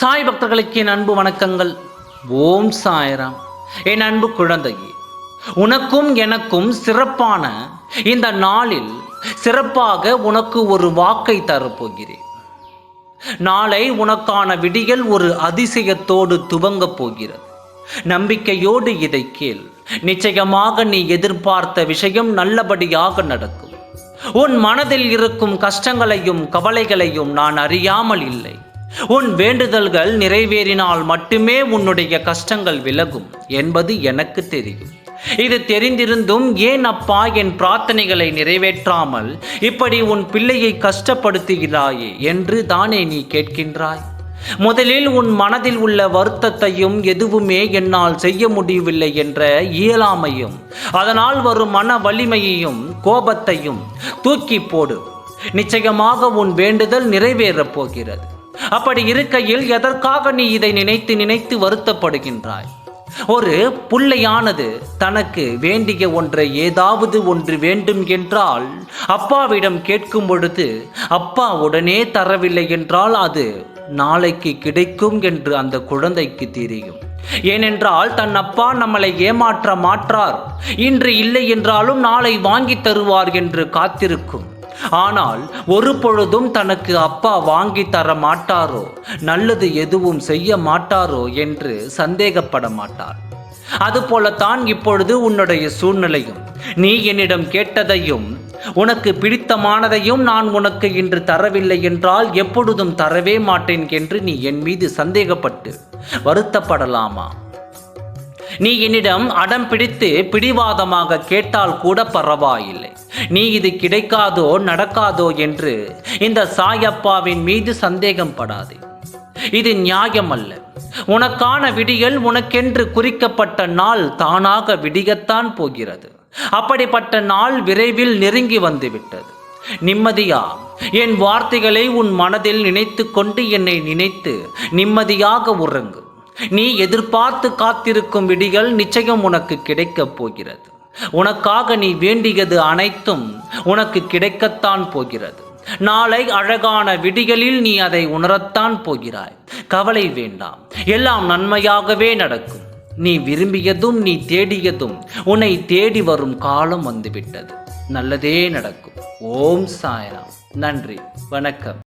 சாய் பக்தர்களுக்கு என் அன்பு வணக்கங்கள். ஓம் சாய்ராம். என் அன்பு குழந்தையே உனக்கும் எனக்கும் சிறப்பான இந்த நாளில் சிறப்பாக உனக்கு ஒரு வாக்கை தரப்போகிறேன். நாளை உனக்கான விடியல் ஒரு அதிசயத்தோடு துவங்கப் போகிறது. நம்பிக்கையோடு இதை கேள். நிச்சயமாக நீ எதிர்பார்த்த விஷயம் நல்லபடியாக நடக்கும். உன் மனதில் இருக்கும் கஷ்டங்களையும் கவலைகளையும் நான் அறியாமல் இல்லை. உன் வேண்டுதல்கள் நிறைவேறினால் மட்டுமே உன்னுடைய கஷ்டங்கள் விலகும் என்பது எனக்கு தெரியும். இது தெரிந்திருந்தும் ஏன் அப்பா என் பிரார்த்தனைகளை நிறைவேற்றாமல் இப்படி உன் பிள்ளையை கஷ்டப்படுத்துகிறாயே என்று தானே நீ கேட்கின்றாய்? முதலில் உன் மனதில் உள்ள வருத்தத்தையும் எதுவுமே என்னால் செய்ய முடியவில்லை என்ற இயலாமையும் அதனால் வரும் மன வலிமையையும் கோபத்தையும் தூக்கி போடு. நிச்சயமாக உன் வேண்டுதல் நிறைவேறப் போகிறது. அப்படி இருக்கையில் எதற்காக நீ இதை நினைத்து நினைத்து வருத்தப்படுகின்றாய்? ஒரு புள்ளையானது தனக்கு வேண்டிய ஒன்றை ஏதாவது ஒன்று வேண்டும் என்றால் அப்பாவிடம் கேட்கும் பொழுது அப்பா உடனே தரவில்லை என்றால் அது நாளைக்கு கிடைக்கும் என்று அந்த குழந்தைக்கு தெரியும். ஏனென்றால் தன் அப்பா நம்மளை ஏமாற்ற மாற்றார். இன்று இல்லை என்றாலும் நாளை வாங்கி தருவார் என்று காத்திருக்கும். ஆனால் ஒரு பொழுதும் தனக்கு அப்பா வாங்கி தர மாட்டாரோ? நல்லது எதுவும் செய்ய மாட்டாரோ? என்று சந்தேகப்பட மாட்டார். அதுபோலத்தான் இப்பொழுது உன்னுடைய சூழ்நிலையும். நீ என்னிடம் கேட்டதையும் உனக்கு பிடித்தமானதையும் நான் உனக்கு இன்று தரவில்லை என்றால் எப்பொழுதும் தரவே மாட்டேன் என்று நீ என் மீது சந்தேகப்பட்டு வருத்தப்படலாமா? நீ என்னிடம் அடம் பிடித்து பிடிவாதமாக கேட்டால் கூட பரவாயில்லை. நீ இது கிடைக்காதோ நடக்காதோ என்று இந்த சாயப்பாவின் மீது சந்தேகம் படாதே இது நியாயம் அல்ல உனக்கான விடியல் உனக்கென்று குறிக்கப்பட்ட நாள் தானாக விடியத்தான் போகிறது. அப்படிப்பட்ட நாள் விரைவில் நெருங்கி வந்துவிட்டது. நிம்மதியா என் வார்த்தைகளை உன் மனதில் நினைத்து கொண்டு என்னை நினைத்து நிம்மதியாக உறங்கு. நீ எதிர்பார்த்து காத்திருக்கும் விடிகள் நிச்சயம் உனக்கு கிடைக்கப் போகிறது. உனக்காக நீ வேண்டியது அனைத்தும் உனக்கு கிடைக்கத்தான் போகிறது. நாளை அழகான விடிகளில் நீ அதை உணரத்தான் போகிறாய். கவலை வேண்டாம். எல்லாம் நன்மையாகவே நடக்கும். நீ விரும்பியதும் நீ தேடியதும் உன்னை தேடி வரும் காலம் வந்துவிட்டது. நல்லதே நடக்கும். ஓம் சாயராம். நன்றி. வணக்கம்.